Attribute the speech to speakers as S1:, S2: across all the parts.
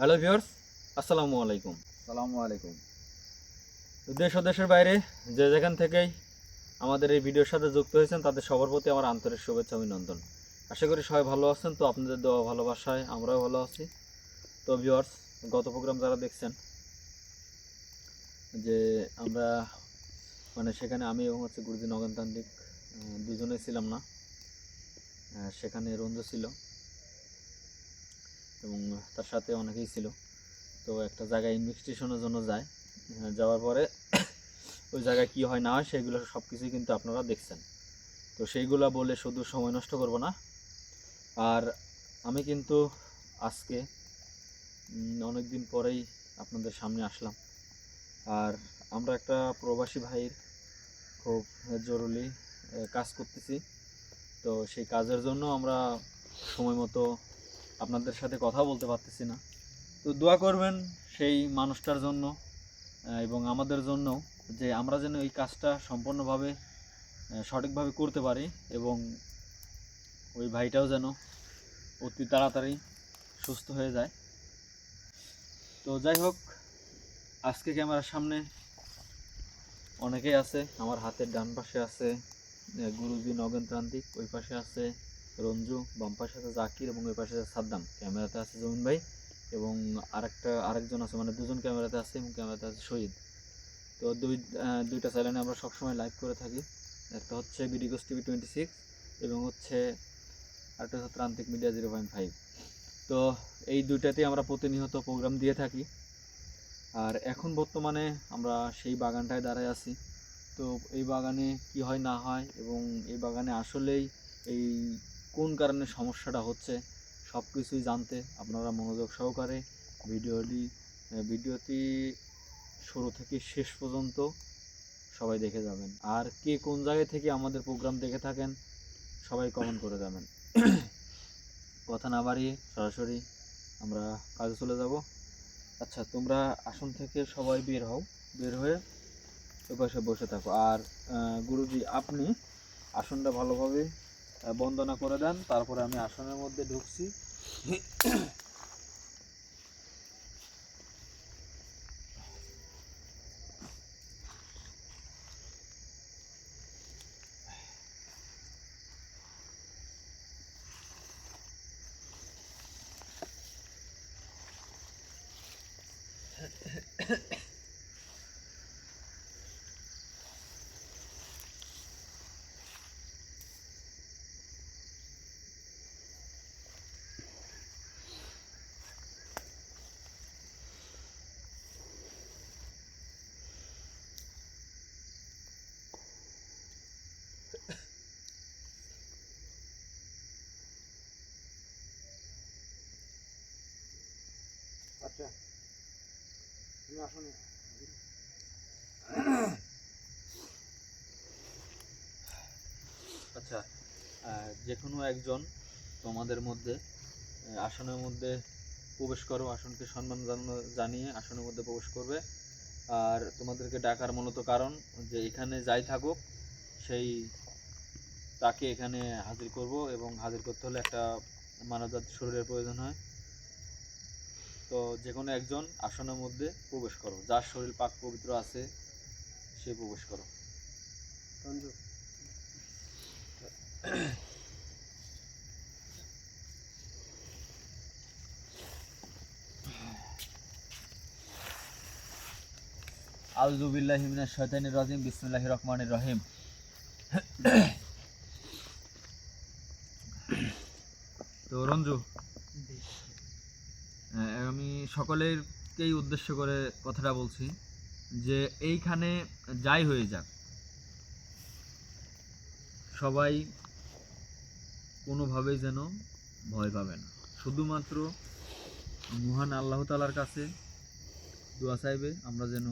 S1: Hello viewers আসসালামু আলাইকুম।
S2: সালামু আলাইকুম।
S1: দেশ ও দেশের বাইরে যে যেখান থেকেই আমাদের এই ভিডিওর সাথে যুক্ত হয়েছেন তাদের সবার প্রতি আমার আন্তরিক শুভেচ্ছা অভিনন্দন। আশা করি সবাই ভালো আছেন তো আপনাদের দেওয়া ভালোবাসায় আমরাও ভালো আছি। তো ভিউয়ার্স গত প্রোগ্রাম যারা দেখছেন যে আমরা মানে সেখানে আমি এবং হচ্ছে গুরুজি নগেনতান্ত্রিক দুজনে ছিলাম না। সেখানে রঞ্জু ছিল। এবং তার সাথে অনেকেই ছিল। তো একটা জায়গায় ইনভেস্টিগেশনের জন্য যায়। যাওয়ার পরে ওই জায়গায় কি হয় না হয় সেগুলো সব কিছুই কিন্তু আপনারা দেখছেন। তো সেইগুলা বলে শুধু সময় নষ্ট করব না। আর আমি কিন্তু আজকে অনেক দিন পরেই আপনাদের সামনে আসলাম। আর আমরা একটা প্রবাসী ভাইয়ের খুব জরুরি কাজ করতেছি। তো সেই কাজের জন্য আমরা সময় মতো আপনাদের সাথে কথা বলতে পারতেছি না। তো দোয়া করবেন সেই মানুষটার জন্য এবং আমাদের জন্য যে আমরা যেন এই কাজটা সম্পূর্ণভাবে সঠিকভাবে করতে পারি এবং ওই ভাইটাও যেন অতি তাড়াতাড়ি সুস্থ হয়ে যায়। তো যাই হোক, আজকে ক্যামেরার সামনে অনেকেই আছে, আমার হাতের ডান পাশে আছে গুরুজি নগেনতান্ত্রিক ওই পাশে আছে রঞ্জু, বাম পাশে আছে জাকির এবং ওই পাশে আছে সাদ্দাম। ক্যামেরাতে আছে জমিন ভাই এবং আরেকটা, আরেকজন আছে মানে দুজন ক্যামেরাতে আছে এবং ক্যামেরাতে আছে শহীদ। তো দুই দুইটা চ্যানেলে আমরা সবসময় লাইভ করে থাকি। একটা হচ্ছে বিডিগোস টিভি টোয়েন্টি সিক্স এবং হচ্ছে আরেকটা হচ্ছে ত্রান্তিক মিডিয়া জিরো পয়েন্ট ফাইভ তো এই দুইটাতেই আমরা প্রতিনিয়ত প্রোগ্রাম দিয়ে থাকি। আর এখন বর্তমানে আমরা সেই বাগানটায় দাঁড়ায় আছি। তো এই বাগানে কি হয় না হয় এবং এই বাগানে আসলেই এই কোন কারণে সমস্যাটা হচ্ছে সব কিছুই জানতে আপনারা মনোযোগ সহকারে ভিডিওটি ভিডিওটি শুরু থেকে শেষ পর্যন্ত সবাই দেখে যাবেন। আর কে কোন জায়গা থেকে আমাদের প্রোগ্রাম দেখে থাকেন, সবাই কমেন্ট করে যাবেন। কথা না বাড়িয়ে সরাসরি আমরা কাজে চলে যাব। আচ্ছা তোমরা আসন থেকে সবাই বের হও, বের হয়ে ওই পাশে বসে থাকো। আর গুরুজি, আপনি আসনটা ভালোভাবে বন্দনা করে দেন। তারপরে আমি আসনের মধ্যে ঢুকছি।
S2: আচ্ছা।
S1: আচ্ছা যে কোনো একজন তোমাদের মধ্যে আসনের মধ্যে প্রবেশ করো, আসনকে সম্মান জানিয়ে আসনের মধ্যে প্রবেশ করবে। আর তোমাদেরকে ডাকার মূলত কারণ যে এখানে যাই থাকুক, সেই তাকে এখানে হাজির করব এবং হাজির করতে হলে একটা মানবজাতির শরীরের প্রয়োজন হয়। তো যে কোনো একজন আসনের মধ্যে প্রবেশ করো। যার শরীর পাক পবিত্র আছে সে প্রবেশ করো। আউজুবিল্লাহ হিমিনাশ শয়তানির রাজিম বিসমিল্লাহির রহমানির রহিম। তো রঞ্জু সকলেরকেই উদ্দেশ্য করে কথাটা বলছি যে এইখানে যাই হয়ে যাক। সবাই কোনোভাবেই যেন ভয় পাবে না। শুধুমাত্র মহান আল্লাহ তালার কাছে দোয়া চাইবে, আমরা যেন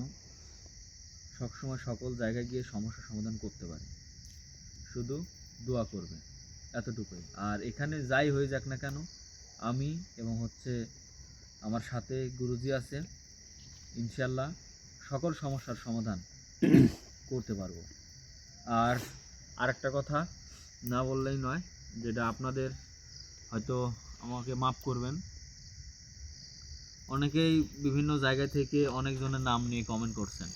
S1: সবসময় সকল জায়গায় গিয়ে সমস্যা সমাধান করতে পারি। শুধু দোয়া করবে, এতটুকুই। আর এখানে যাই হয়ে যাক না কেন, আমি এবং হচ্ছে আমার সাথে গুরুজি আছে ইনশাল্লাহ সকল সমস্যার সমাধান করতে পারব। আর আরেকটা কথা না বললেই নয়, যেটা আপনাদের হয়তো আমাকে মাফ করবেন। অনেকেই বিভিন্ন জায়গা থেকে অনেকজনের নাম নিয়ে কমেন্ট করছেন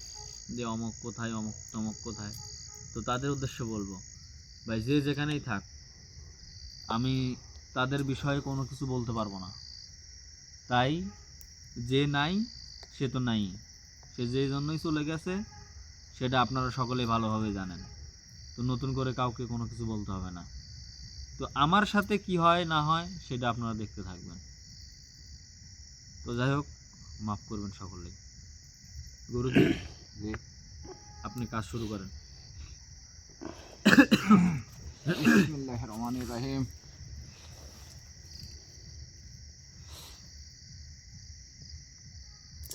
S1: যে অমক কোথায়, অমক তমক কোথায়। তো তাদের উদ্দেশ্যে বলব, ভাই যে যেখানেই থাক, আমি তাদের বিষয়ে কোনো কিছু বলতে পারব না। তাই যে নাই, সে তো নাই। সে যে জন্যই চলে গেছে, সেটা আপনারা সকলে ভালোভাবে জানেন। তো নতুন করে কাউকে কোনো কিছু বলতে হবে না। তো আমার সাথে কি হয়, না হয়, সেটা আপনারা দেখতে থাকবেন। তো যাই হোক, মাফ করবেন সকলেই। গুরুজি, আপনি কাজ শুরু করেন।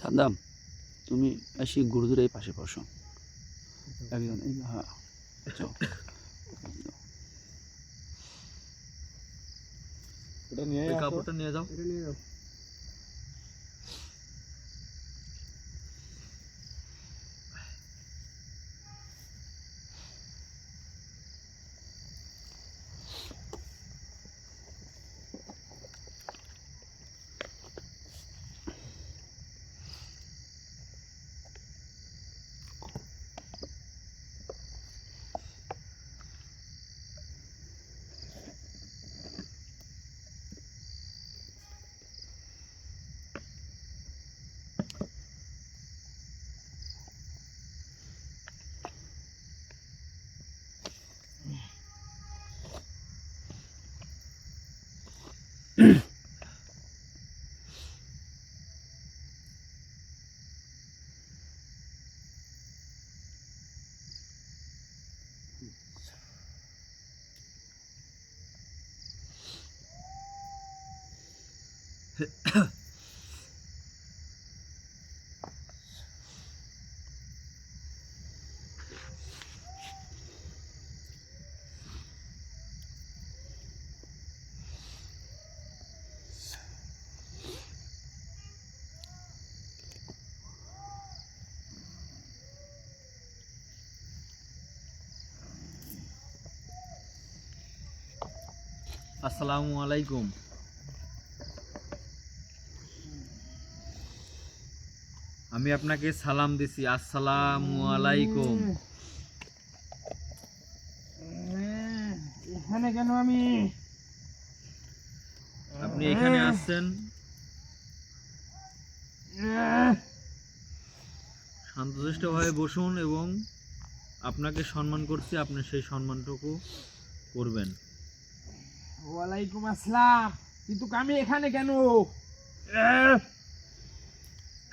S3: সাদ্দাম তুমি এসে গুরুদের এই পাশে বসো। একজন এই হ্যাঁ
S2: নিয়ে
S1: কাপড়টা নিয়ে যাও।
S2: নিয়ে যাও।
S1: আসসালামু আলাইকুম আমি আপনাকে সালাম দিছি আসসালামু আলাইকুম।
S2: এখানে কেন আমি?
S1: আপনি এখানে আসছেন? শান্তশিষ্টভাবে বসুন এবং আপনাকে সম্মান করছি আপনি সেই সম্মানটুকু করবেন।
S2: ওয়ালাইকুম আসসালাম। কিন্তু আমি এখানে কেন?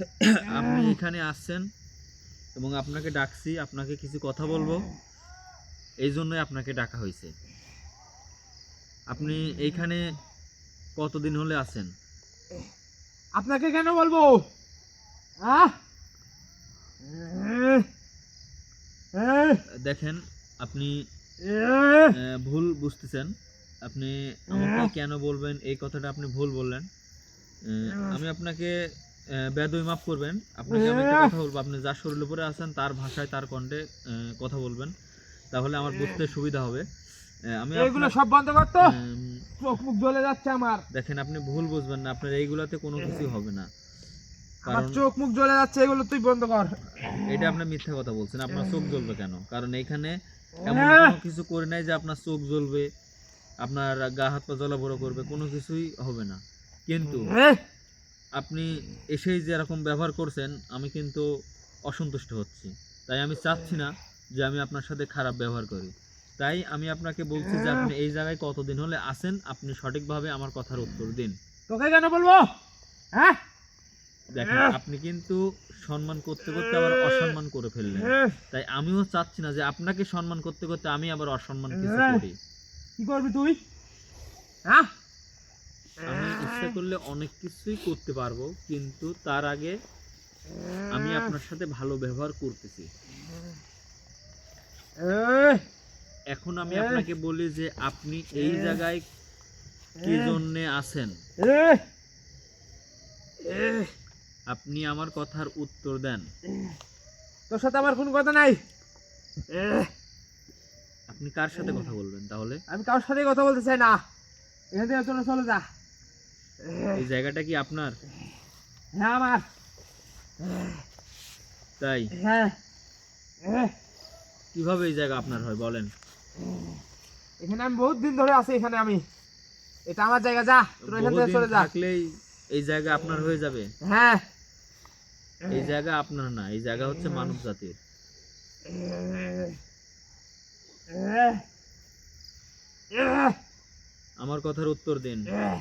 S1: আপনি এখানে আসছেন এবং আপনাকে ডাকছি আপনাকে কিছু কথা বলব। এই জন্যই আপনাকে ডাকা হয়েছে। আপনি এইখানে কতদিন হলে আছেন?
S2: আপনাকে কেন বলব?
S1: দেখেন আপনি ভুল বুঝতেছেন। আপনি আমাকে কেন বলবেন? এই কথাটা আপনি ভুল বললেন। আমি আপনাকে বেদই মাফ করবেন। আপনাকে আমি একটা কথা বলব। আপনি যার শরীরের উপরে আছেন তার ভাষায় তার কণ্ঠে কথা বলবেন। তাহলে আমার বুঝতে সুবিধা হবে। আমি
S2: এগুলো সব বন্ধ করতো? চোখ মুখ জ্বলে যাচ্ছে আমার।
S1: দেখেন আপনি ভুল বুঝবেন না। আপনার এইগুলাতে কোনো কিছু হবে না।
S2: আমার চোখ মুখ জ্বলে যাচ্ছে এগুলো তুই বন্ধ কর।
S1: এটা আপনি মিথ্যা কথা বলছেন। আপনার চোখ জ্বলবে কেন? কারণ এখানে এমন কোনো কিছু করে নাই যে আপনার চোখ জ্বলবে আপনার গা হাত পা জ্বলাবড়ো করবে কোনো কিছুই হবে না। কিন্তু আপনি এসেই যে এরকম ব্যবহার করছেন আমি কিন্তু অসন্তুষ্ট হচ্ছি। তাই আমি চাচ্ছি না যে আমি আপনার সাথে খারাপ ব্যবহার করি। তাই আমি আপনাকে বলছি যে আপনি এই জায়গায় কতদিন হলে আসেন আপনি সঠিকভাবে আমার কথার উত্তর দিন।
S2: তোকে কেন বলব? হ্যাঁ?
S1: দেখেন আপনি কিন্তু সম্মান করতে করতে আবার অসম্মান করে ফেললেন। তাই আমিও চাচ্ছি না যে আপনাকে সম্মান করতে করতে আমি আবার অসম্মান কিছু করি।
S2: কি করবি তুই? হ্যাঁ?
S1: আমি ইচ্ছা করলে অনেক কিছুই করতে পারব কিন্তু তার আগে আমি আপনার সাথে ভালো ব্যবহার করতেছি। এখন আমি আপনাকে বলি যে আপনি এই জায়গায় কি জন্যে আছেন? আপনি আমার কথার উত্তর দেন।
S2: তোর সাথে আমার কোনো কথা নাই।
S1: আপনি কার সাথে কথা বলবেন তাহলে?
S2: আমি কারোর সাথে কথা বলতে চাই না। এখান থেকে তোরা চলে যা।
S1: এই জায়গাটা কি আপনার?
S2: হ্যাঁ আমার।
S1: তাই?
S2: হ্যাঁ।
S1: কীভাবে এই জায়গা আপনার হয় বলেন?
S2: এখানে আমি বহুত দিন ধরে আছি এখানে আমি। এটা আমার জায়গা যা তোরা এখান থেকে চলে যা।
S1: থাকলেই এই জায়গা আপনার হয়ে যাবে?
S2: হ্যাঁ।
S1: এই জায়গা আপনার না এই জায়গা হচ্ছে মানব জাতির। আমার কথার উত্তর দিন।
S2: এহ,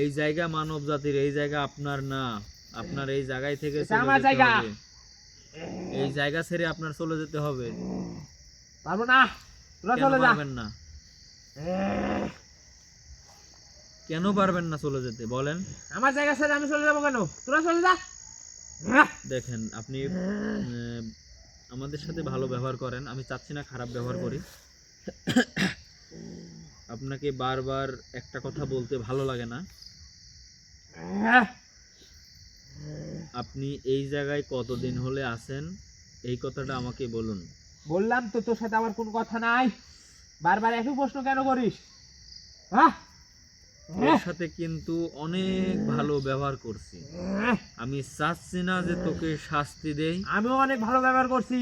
S1: এই জায়গা মানব জাতির এই জায়গা আপনার না। আপনার এই জায়গায় থেকে
S2: আমার জায়গা।
S1: এই জায়গা ছেড়ে আপনার চলে যেতে হবে।
S2: পারব না। তোরা
S1: কেন
S2: চলে যা।
S1: পারবেন না? কেন পারবেন না চলে যেতে? বলেন।
S2: আমার জায়গা ছেড়ে আমি চলে যাব কেন? তোরা চলে যা।
S1: দেখেন আপনি আমাদের সাথে ভালো ব্যবহার করেন। আমি চাচ্ছি না খারাপ ব্যবহার করি। আপনাকে বারবার একটা কথা বলতে ভালো লাগে না। আপনি এই জায়গায় কতদিন হলে আছেন এই কথাটা আমাকে বলুন।
S2: বললাম তো তোর সাথে আমার কোনো কথা নাই। বারবার একই প্রশ্ন কেন করিস? হ্যাঁ
S1: সাথে কিন্তু অনেক ভালো ব্যবহার করছি। আমি চাচ্ছি না যে তোকে শাস্তি দেই।
S2: আমিও অনেক ভালো ব্যবহার করছি।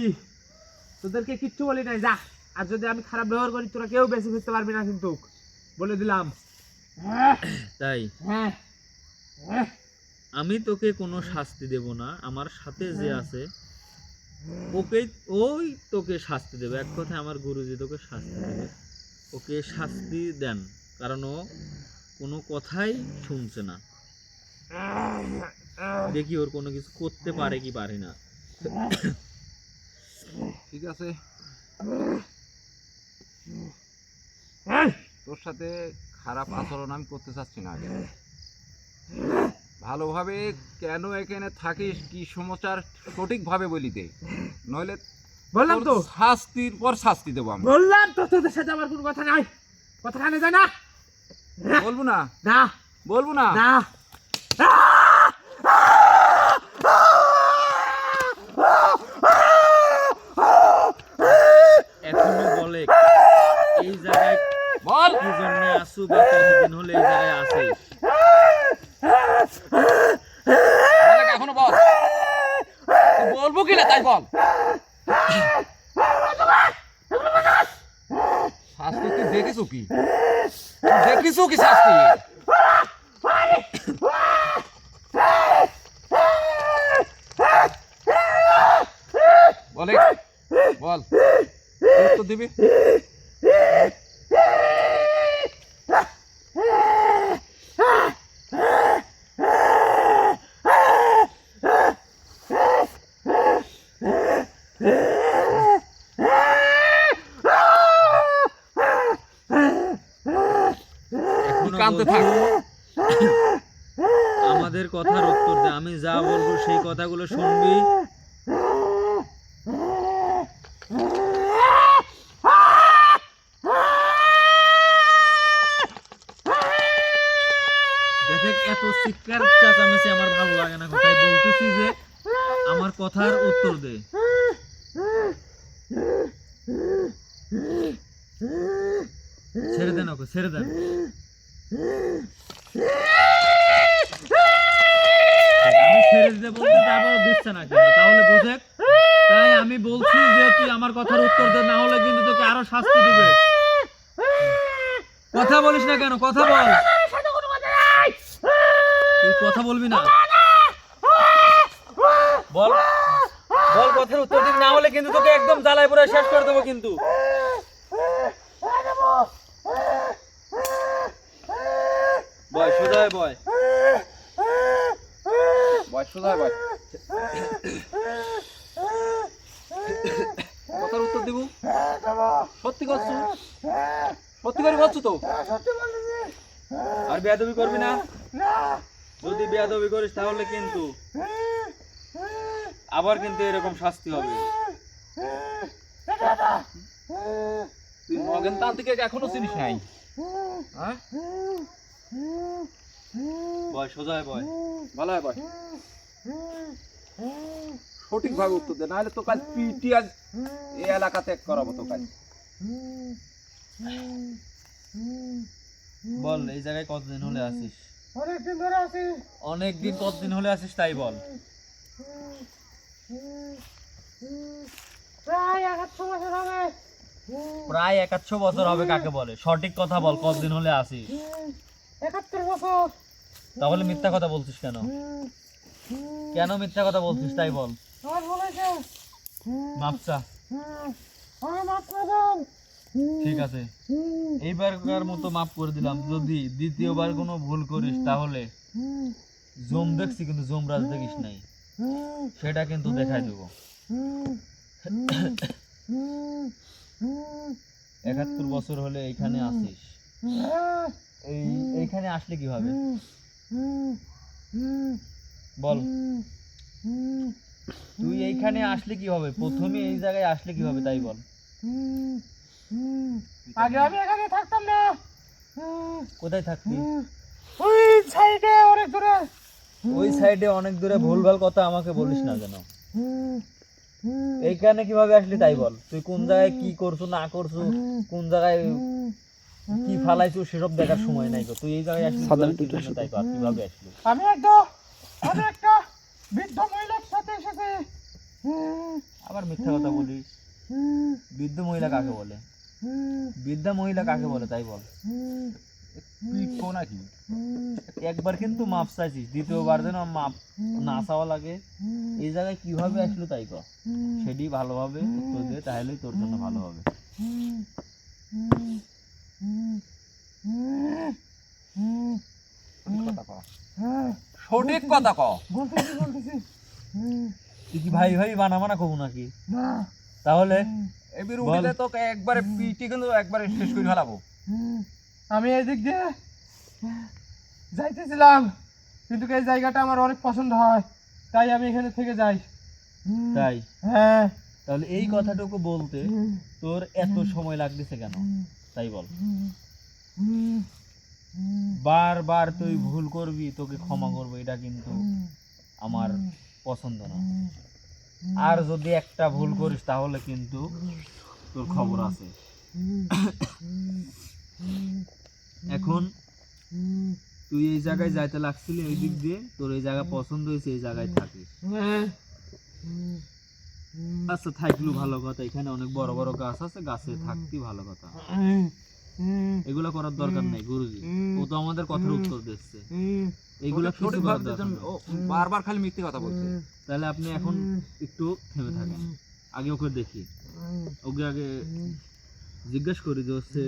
S2: তোদেরকে কিচ্ছু বলি নাই যা। আর যদি আমি খারাপ ব্যবহার করি তোরা কেউ বেশি ফিরতে পারবি না কিন্তু। বলে দিলাম। হ্যাঁ
S1: তাই? আমি তোকে কোনো শাস্তি দেব না। আমার সাথে যে আছে ওকে ওই তোকে শাস্তি দেবে। এক কথায় আমার গুরুজি তোকে শাস্তি দেবে। ওকে শাস্তি দেন কারণ ও কোনো কথাই শুনছে না। দেখি ওর কোনো কিছু করতে পারে কি পারে না।
S4: ঠিক আছে। তোর সাথে খারাপ আচরণ আমি করতে চাচ্ছি না আগে। ভালোভাবে কেন এখানে থাকিস কি সমাচার সঠিকভাবে বলি দে। নইলে
S2: বললাম তো।
S4: শাস্তির পর শাস্তি দেবো আমি
S2: বললাম তো তোদের সাথে আমার কোনো কথা নাই। কথা কানে যায় না?
S4: বলব না?
S2: না।
S4: বলব না?
S2: না
S1: এখনও বলে এই জায়গায়
S4: বল।
S1: কি জন্য আসু বা কতদিন হলে এই জায়গায় এখনও
S4: বল? বলব কি না তাই বল। শাস্তি তুই দেখিস কি? দেখিস কি শাস্তি? বলে বল। তো দিবি
S1: এখনও
S4: কাঁদতে
S1: বলছি,
S4: থাক
S1: আমাদের কথার উত্তর দে আমি যা বলব সেই কথাগুলো শুনবি। এত চিৎকার চাচামেচি আমার ভালো লাগে না তাই বলতেছি যে আমার কথার উত্তর দে। ছেড়ে দেন ওকে ছেড়ে দেন ছেড়ে দিতে দিচ্ছে না তাহলে বোঝে? তাই আমি বলছি যে তুই আমার কথার উত্তর দে, না হলে কিন্তু তোকে আরও শাস্তি দিবে। কথা বলিস না কেন? কথা বল। তুই কথা বলবি না। বল। বল কথার উত্তর দিবি, না হলে কিন্তু তোকে একদম জ্বালায় পুরো শেষ করে দেবো কিন্তু। বয় সোজা বয়।
S4: সোজা বয় কথার উত্তর দিব? সত্যি করছ? সত্যি করে করছ তো?
S1: আর বেয়াদবি করবি না? যদি বেয়াদবি করিস তাহলে কিন্তু আবার কিন্তু এরকম শাস্তি হবে।
S4: তুই নগেন তান্ত্রিকে এখনও চিনিস নাই? হ্যাঁ?
S1: বয়, সোজা বয়।
S4: ভালো হয় বয়। সঠিকভাবে উত্তর দে নাহলে তো কাল পিটি আজ এই এলাকা ত্যাগ করাবো তো কাল।
S1: বল এই জায়গায় কতদিন হলে আসিস?
S2: অনেকদিন ধরে আছি।
S1: অনেক দিন কতদিন হলে আসিস তাই বল।
S2: প্রায় একাত্তর বছর হবে।
S1: প্রায় একাচ্ছ বছর হবে কাকে বলে? সঠিক কথা বল কতদিন হলে আসিস?
S2: একাত্তর বছর।
S1: তাহলে মিথ্যা কথা বলছিস কেন? কেন মিথ্যা কথা বলছিস তাই বল। মাপসা ঠিক আছে। এইবারকার মতো মাফ করে দিলাম। যদি দ্বিতীয়বার কোনো ভুল করিস তাহলে জম দেখছি কিন্তু জমরাজ দেখিস নাই। সেটা কিন্তু দেখাই দেবো। একাত্তর বছর হলে এইখানে আসিস। এই এইখানে আসলে কীভাবে? বল। তুই এইখানে আসলে কি হবে প্রথমে এই জায়গায় আসলে কি হবে তাই বল।
S2: আগে আমি এখানে থাকতাম না।
S1: কোথায় থাকবি
S2: ওই সাইডে অনেক দূরে।
S1: ওই সাইডে অনেক দূরে ভুলভাল কথা আমাকে বলিস না যেন এইখানে কীভাবে আসলি তাই বল। তুই কোন জায়গায় কি করছ না করছ কোন জায়গায় কি ফালাইছো সেসব দেখার সময় নাই তো। তুই এই জায়গায় আসলি তাই কর কীভাবে আসলি?
S2: আমি একদম আমি একটা বৃদ্ধ মহিলার সাথে এসেছি।
S1: আবার মিথ্যা কথা বলিস। বৃদ্ধ মহিলা কাকে বলে? বৃদ্ধা মহিলা কাকে বলে, তাই বল।
S4: তুই কো নাকি?
S1: একবার কিন্তু মাপ চাইছিস, দ্বিতীয়বার যেন মাপ না চাওয়া লাগে। এই জায়গায় কীভাবে আসলো তাই কর। সেটি ভালোভাবে উত্তর দে, তাহলেই তোর জন্য ভালো হবে।
S4: ক সঠিক কথা ক
S1: তুই কি ভাই ভাই বানা বানা কবু নাকি?
S2: না।
S1: তাহলে
S4: এবির। উঠিতে তোকে একবারে পিটি কিন্তু একবারে শেষ করে ফেলাবো।
S2: আমি এই দিক দিয়ে যাইতেছিলাম কিন্তু এই জায়গাটা আমার অনেক পছন্দ হয় তাই আমি এখানে থেকে যাই।
S1: তাই?
S2: হ্যাঁ।
S1: তাহলে এই কথাটুকু বলতে তোর এত সময় লাগতেছে কেন? তাই বল। বারবার তুই ভুল করবি তোকে ক্ষমা করব এটা কিন্তু আমার পছন্দ না। আর যদি একটা ভুল করিস তাহলে কিন্তু তোর খবর আছে। এখন তুই এই জায়গায় যাইতে লাগছিলি ওই দিক দিয়ে তোর এই জায়গা পছন্দ হয়েছে এই জায়গায় থাকিস।
S2: হ্যাঁ।
S1: আচ্ছা থাকল ভালো কথা। এখানে অনেক বড় বড় গাছ আছে গাছে থাকতি ভালো কথা। এগুলো করার দরকার নাই গুরুজি। ও তো আমাদের কথার উত্তর দিচ্ছে। এগুলো কিছু
S4: সঠিক
S1: করার
S4: ভাবে
S1: দরকার
S4: ও বারবার খালি মিথ্যে কথা বলছে।
S1: তাহলে আপনি এখন একটু থেমে থাকেন। আগে ওকে দেখি। ওকে আগে জিজ্ঞেস করি যে হচ্ছে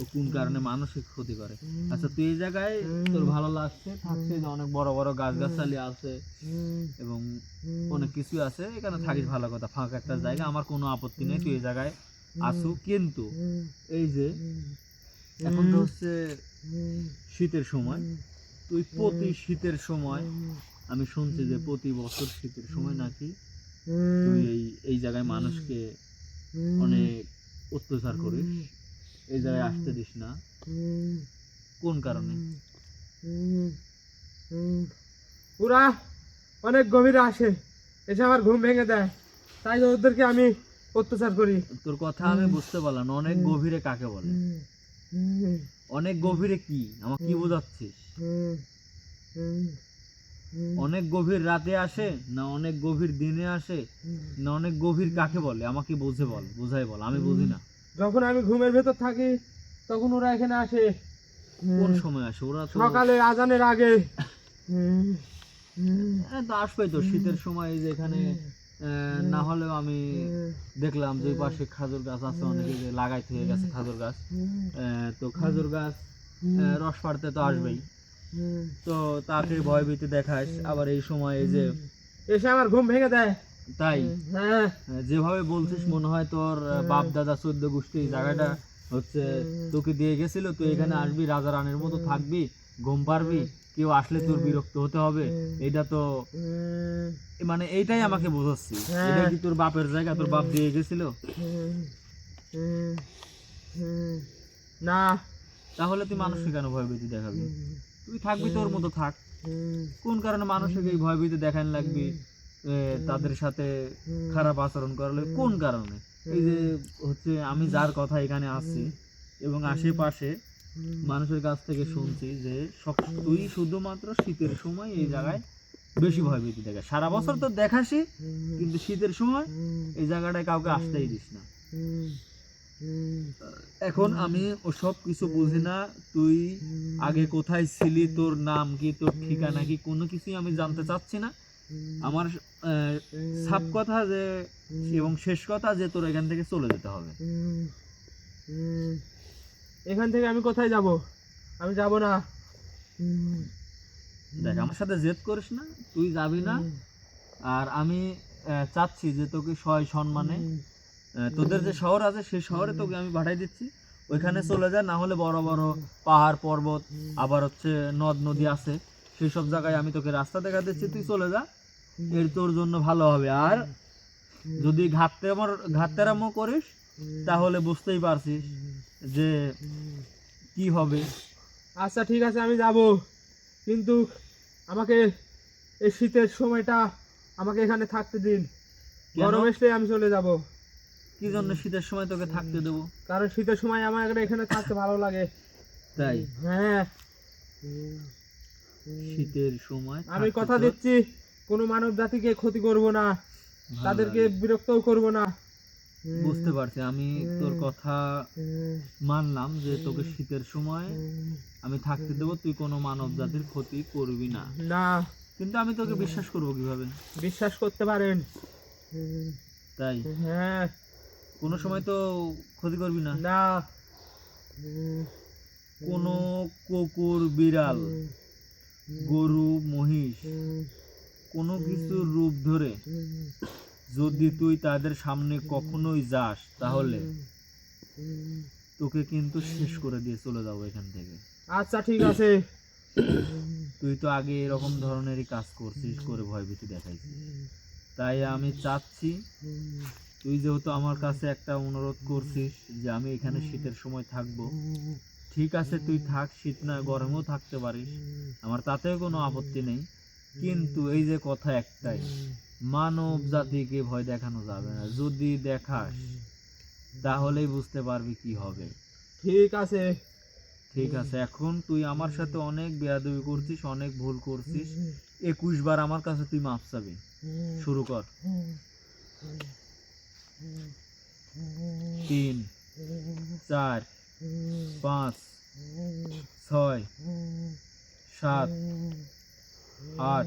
S1: ও কোন কারণে মানসিক ক্ষতি করে। আচ্ছা তুই এই জায়গায় তোর ভালো লাগছে? থাকছে যে অনেক বড় বড় গাছ গাছালি আছে এবং অনেক কিছু আছে। এখানে থাকিস ভালো কথা ফাঁকা একটা জায়গা। আমার কোনো আপত্তি নেই তুই এই জায়গায় আসু কিন্তু এই যে, এখন তো হচ্ছে শীতের সময়। তুই প্রতি শীতের সময় আমি শুনছি যে প্রতি বছর শীতের সময় নাকি তুই এই এই জায়গায় মানুষকে অনেক অত্যাচার করিস। এই জায়গায় আসতে দিস না। কোন কারণে?
S2: ওরা অনেক গভীরে আসে, এসে আমার ঘুম ভেঙে দেয়। তাই ওদেরকে আমি অত্যাচার করি।
S1: তোর কথা আমি বুঝতে পারলাম অনেক গভীরে কাকে বলে? অনেক গভীরে কি? আমাকে কি বোঝাচ্ছিস? অনেক গভীর রাতে আসে না অনেক গভীর দিনে আসে না অনেক গভীর কাকে বলে? আমাকে বুঝে বল বুঝাই বল আমি বুঝি না।
S2: যখন আমি ঘুমের ভেতর থাকি তখন ওরা এখানে আসে।
S1: কোন সময় আসে? ওরা
S2: সকালে আজানের আগে।
S1: হ্যাঁ, তো আসবে তো। শীতের সময় এই যে এখানে না হলেও আমি দেখলাম যে পাশে খাজুর গাছ আছে অনেকে যে লাগাই থেকে গেছে খাজুর গাছ। তো খাজুর গাছ রস পাড়তে তো আসবেই। তো তাকে ভয় ভীতি দেখাস আবার এই সময় এই যে
S2: এসে আমার ঘুম ভেঙে দেয়।
S1: তাই?
S2: হ্যাঁ।
S1: যেভাবে বলছিস মনে হয় তোর বাপ দাদা চোদ্দ গোষ্ঠী জায়গাটা হচ্ছে তোকে দিয়ে গেছিল তুই এখানে আসবি রাজা রানের মতো থাকবি ঘুম পারবি? কেউ আসলে তোর বিরক্ত হতে হবে। এটা তো মানে এইটাই আমাকে বোঝাচ্ছি। এটা কি তোর বাপের জায়গা? তোর বাপ দিয়ে গেছিল?
S2: না।
S1: তাহলে তুই মানুষকে কেন ভয়ভীতি দেখাবি? তুই থাকবি তোর মতো থাক। কোন কারণে মানুষকে এই ভয়ভীতি দেখান লাগবি? তাদের সাথে খারাপ আচরণ করালে কোন কারণে? এই যে হচ্ছে আমি যার কথা এখানে আসছি এবং আশেপাশে মানুষের কাছ থেকে শুনছি যে তুই শুধুমাত্র শীতের সময় এই জায়গায় বেশি ভয়ভীতি দেখে সারা বছর তো দেখাসই, কিন্তু শীতের সময় এই জায়গাটায় কাউকে আসতেই দিস না। এখন আমি ওসব কিছু বুঝি না, তুই আগে কোথায় ছিলি, তোর নাম কি, তোর ঠিকানা কি, কোনো কিছুই আমি জানতে চাচ্ছি না। আমার সাপ কথা যে, এবং শেষ কথা যে তোর এখান থেকে চলে যেতে হবে।
S2: এখান থেকে আমি কোথায় যাব? আমি যাব না।
S1: দেখ আমার সাথে জেদ করিস না তুই যাবি না। আর আমি চাচ্ছি যে তোকে সয় সম্মানে তোদের যে শহর আছে সেই শহরে তোকে আমি পাঠাই দিচ্ছি। ওইখানে চলে যা না হলে বড় বড় পাহাড় পর্বত আবার হচ্ছে নদ নদী আছে। সেই সব জায়গায় আমি তোকে রাস্তা দেখা দিচ্ছি তুই চলে যা। এর তোর জন্য ভালো হবে। আর যদি ঘাটতে আমার ঘাটতেরামো করিস তাহলে বুঝতেই পারছিস। যে কি হবে?
S2: আচ্ছা ঠিক আছে আমি যাব। কিন্তু আমাকে এই শীতের সময়টা আমাকে এখানে থাকতে দিন। গরম আসলে আমি চলে যাব।
S1: কি জন্য শীতের সময় তোকে থাকতে দেবো?
S2: কারণ শীতের সময় আমার এখানে থাকতে ভালো লাগে।
S1: তাই?
S2: হ্যাঁ।
S1: শীতের সময়
S2: আমি কথা দিচ্ছি কোনো মানব জাতিকে ক্ষতি করব না। তাদেরকে বিরক্তও করব না।
S1: বুঝতে পারছি। আমি তোর কথা মানলাম যে তোকে শীতের সময় আমি থাকতে দেবো তুই কোনো মানব জাতির ক্ষতি করবি না।
S2: না।
S1: কিন্তু আমি তোকে বিশ্বাস করব কীভাবে?
S2: বিশ্বাস করতে পারেন।
S1: তাই?
S2: হ্যাঁ।
S1: কোনো সময় তো ক্ষতি করবি না।
S2: না।
S1: কোনো কুকুর বিড়াল গরু মহিষ কোনো কিছুর রূপ ধরে যদি তুই তাদের সামনে কখনোই যাস তাহলে তোকে কিন্তু শেষ করে দিয়ে চলে যাব এখান থেকে।
S2: আচ্ছা ঠিক আছে।
S1: তুই তো আগে এরকম ধরনেরই কাজ করছিস করে ভয়ভীতি দেখাইছিস। তাই আমি চাচ্ছি তুই যেহেতু আমার কাছে একটা অনুরোধ করছিস যে আমি এখানে শীতের সময় থাকব ঠিক আছে তুই থাক শীত না গরমেও থাকতে পারিস আমার তাতেও কোনো আপত্তি নেই। কিন্তু এই যে কথা একটাই মানব জাতিকে ভয় দেখানো যাবে না। যদি দেখাস তাহলেই বুঝতে পারবি কি হবে।
S2: ঠিক আছে।
S1: ঠিক আছে এখন তুই আমার সাথে অনেক বেয়াদবি করছিস অনেক ভুল করছিস। একুশ বার আমার কাছে তুই মাপ চাবি। শুরু কর। তিন চার পাঁচ ছয় সাত আট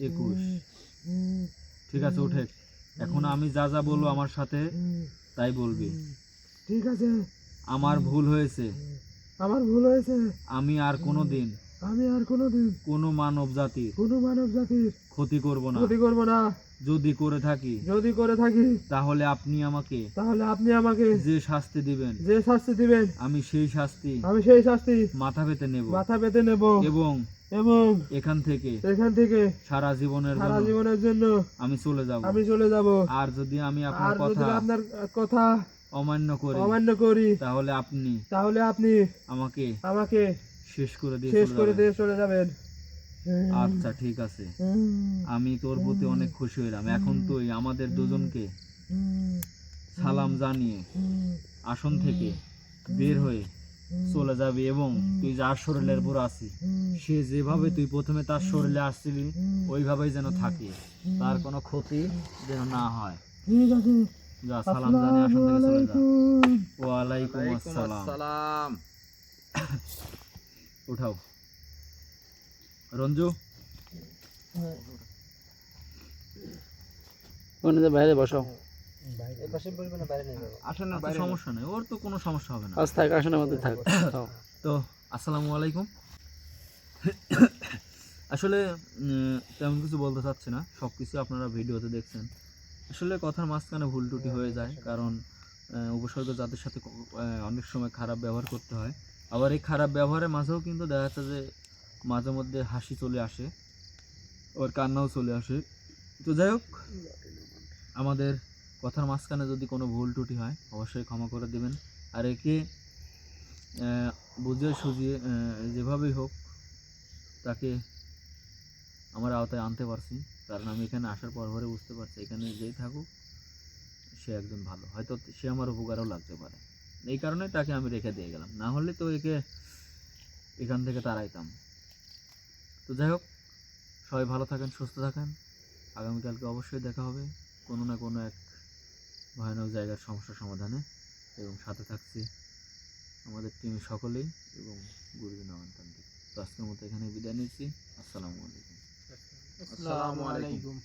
S1: একুশ। ঠিক আছে উঠে। এখন আমি যা যা বলব আমার সাথে তাই বলবি।
S2: ঠিক আছে।
S1: আমার ভুল হয়েছে।
S2: আমার ভুল হয়েছে।
S1: আমি আর কোনো দিন
S2: আমি আর কোনোদিন
S1: কোনো মানব জাতির
S2: কোনো মানব জাতির
S1: ক্ষতি করব না।
S2: ক্ষতি করব না।
S1: যদি করে থাকি
S2: যদি করে থাকি
S1: তাহলে আপনি আমাকে
S2: তাহলে আপনি আমাকে
S1: যে শাস্তি দিবেন
S2: যে শাস্তি দিবেন
S1: আমি সেই শাস্তি
S2: আমি সেই শাস্তি
S1: মাথা পেতে নেব।
S2: মাথা পেতে নেব।
S1: এবং
S2: এবং
S1: এখান থেকে
S2: এখান থেকে
S1: সারা জীবনের
S2: সারা জীবনের জন্য
S1: আমি চলে যাব।
S2: আমি চলে যাব।
S1: আর যদি আমি আপনার কথা
S2: আপনার কথা
S1: অমান্য করি
S2: অমান্য করি
S1: তাহলে আপনি
S2: তাহলে আপনি
S1: আমাকে
S2: আমাকে
S1: শেষ করে দিয়ে
S2: শেষ করে দিয়ে চলে যাবেন।
S1: আচ্ছা ঠিক আছে। আমি তোর প্রতি অনেক খুশি হইলাম। এখন তুই আমাদের দুজনকে সালাম জানিয়ে আসন থেকে বের হয়ে চলে যাবি এবং তুই যার শরীরের উপর আসি সে যেভাবে তুই প্রথমে তার শরীরে আসছিলি ওইভাবেই যেন থাকে। তার কোনো ক্ষতি যেন না হয়। যা সালাম জানিয়ে আসন থেকে চলে যা। ওয়ালাইকুম আসসালাম। উঠাও। রঞ্জু?
S3: বাইরে বসাও
S1: সমস্যা নেই ওর তো কোনো সমস্যা হবে না।
S3: আজ থাক আসনের মধ্যে থাক।
S1: তো আসসালামু আলাইকুম। আসলে তেমন কিছু বলতে চাচ্ছি না। সব কিছু আপনারা ভিডিওতে দেখছেন। আসলে কথার মাঝখানে ভুল ত্রুটি হয়ে যায় কারণ আহ, উপসর্গ যাদের সাথে অনেক সময় খারাপ ব্যবহার করতে হয়। আবার এই খারাপ ব্যবহারের মাঝেও কিন্তু দেখা যাচ্ছে যে মাঝে মধ্যে হাসি চলে আসে। ওর কান্নাও চলে আসে। তো যাই হোক আমাদের কথার মাঝখানে যদি কোনো ভুল ত্রুটি হয়, অবশ্যই ক্ষমা করে দেবেন। আর একে বুঝিয়ে সুঝিয়ে যেভাবেই হোক, তাকে আমার আওতায় আনতে পারছি। কারণ আমি এখানে আসার পর পরে বুঝতে পারছি, এখানে যেই থাকুক, সে একজন ভালো। হয়তো সে আমার উপকারও লাগতে পারে। এই কারণে তাকে আমি রেখে দিয়ে গেলাম। না হলে তো একে এখান থেকে তাড়াইতাম। তো যাই হোক, সবাই ভালো থাকেন, সুস্থ থাকেন। আগামীকালকে অবশ্যই দেখা হবে। কোনো না কোনো এক ভয়ানক জায়গার সমস্যা সমাধানে এবং সাথে থাকছি আমাদের টিমের সকলেই এবং গুরুজি নয়নতান্ত্রিক তো আজকের মতো এখানে বিদায় নিচ্ছি। আসসালামু আলাইকুম।
S2: আসসালামু আলাইকুম।